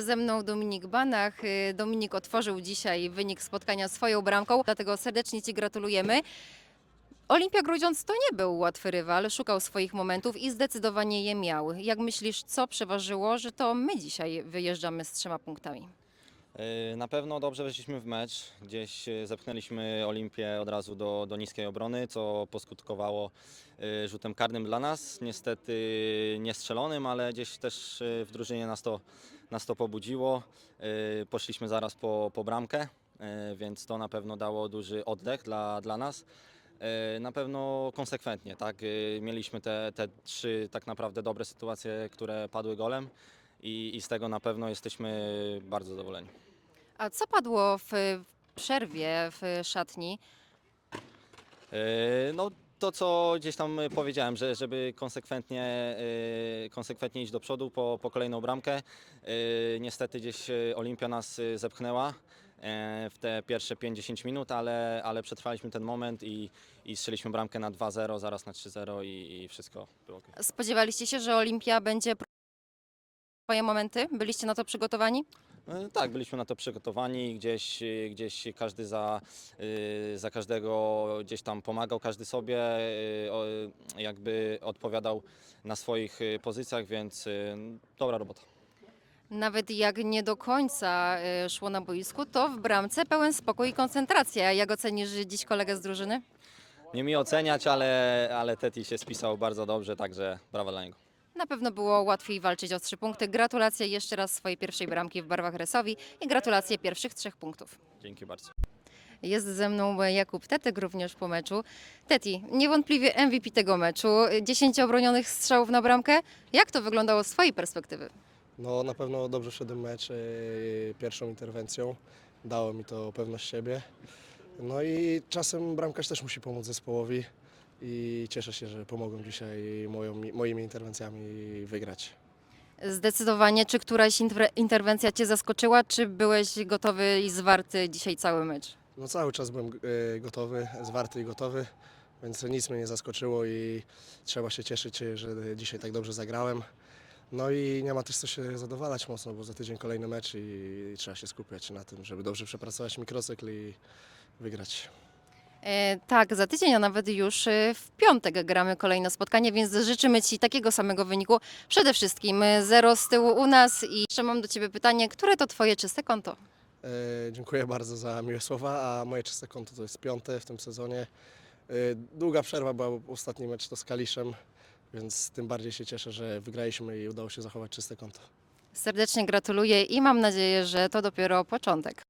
Ze mną Dominik Banach. Y, Dominik otworzył dzisiaj wynik spotkania swoją bramką, dlatego serdecznie Ci gratulujemy. Olimpia Grudziądz to nie był łatwy rywal, szukał swoich momentów i zdecydowanie je miał. Jak myślisz, co przeważyło, że to my dzisiaj wyjeżdżamy z trzema punktami? Yy, Na pewno dobrze weszliśmy w mecz. Gdzieś yy, zepchnęliśmy Olimpię od razu do, do niskiej obrony, co poskutkowało yy, rzutem karnym dla nas. Niestety niestrzelonym, ale gdzieś też w drużynie nas to, nas to pobudziło. Poszliśmy zaraz po, po bramkę, więc to na pewno dało duży oddech dla, dla nas. Na pewno konsekwentnie, tak? Mieliśmy te, te trzy tak naprawdę dobre sytuacje, które padły golem i, i z tego na pewno jesteśmy bardzo zadowoleni. A co padło w przerwie w szatni? E, No to co gdzieś tam powiedziałem, że żeby konsekwentnie, e, konsekwentnie iść do przodu po, po kolejną bramkę. E, Niestety gdzieś e, Olimpia nas e, zepchnęła e, w te pierwsze 50 minut, ale, ale przetrwaliśmy ten moment i, i strzeliśmy bramkę na 2-0, zaraz na 3-0 i, i wszystko było ok. Spodziewaliście się, że Olimpia będzie swoje momenty? Byliście na to przygotowani? E, Tak, byliśmy na to przygotowani, gdzieś, gdzieś każdy za, e, za każdego gdzieś tam pomagał, każdy sobie o, jakby odpowiadał na swoich e, pozycjach, więc dobra robota. Nawet jak nie do końca y, szło na boisku, to w bramce pełen spokój i koncentracja. Jak ocenisz dziś kolegę z drużyny? Nie mi oceniać, ale, ale Teti się spisał bardzo dobrze, także brawa dla niego. Na pewno było łatwiej walczyć o trzy punkty. Gratulacje jeszcze raz swojej pierwszej bramki w barwach Resowi i gratulacje pierwszych trzech punktów. Dzięki bardzo. Jest ze mną Jakub Tetek również po meczu. Teti, niewątpliwie MVP tego meczu. 10 obronionych strzałów na bramkę. Jak to wyglądało z Twojej perspektywy? No na pewno dobrze szedłem mecz e, pierwszą interwencją. Dało mi to pewność siebie. No i czasem bramkarz też musi pomóc zespołowi i cieszę się, że pomogą dzisiaj moją, moimi interwencjami wygrać. Zdecydowanie, czy któraś inter- interwencja Cię zaskoczyła, czy byłeś gotowy i zwarty dzisiaj cały mecz? No cały czas byłem e, gotowy, zwarty i gotowy, więc nic mnie nie zaskoczyło i trzeba się cieszyć, że dzisiaj tak dobrze zagrałem. No i nie ma też co się zadowalać mocno, bo za tydzień kolejny mecz i trzeba się skupiać na tym, żeby dobrze przepracować mikrocykl i wygrać. E, tak, za tydzień, a nawet już e, w piątek gramy kolejne spotkanie, więc życzymy Ci takiego samego wyniku. Przede wszystkim e, zero z tyłu u nas i jeszcze mam do Ciebie pytanie, które to Twoje czyste konto? E, dziękuję bardzo za miłe słowa, a moje czyste konto to jest piąte w tym sezonie. E, długa przerwa była ostatni mecz to z Kaliszem, więc tym bardziej się cieszę, że wygraliśmy i udało się zachować czyste konto. Serdecznie gratuluję i mam nadzieję, że to dopiero początek.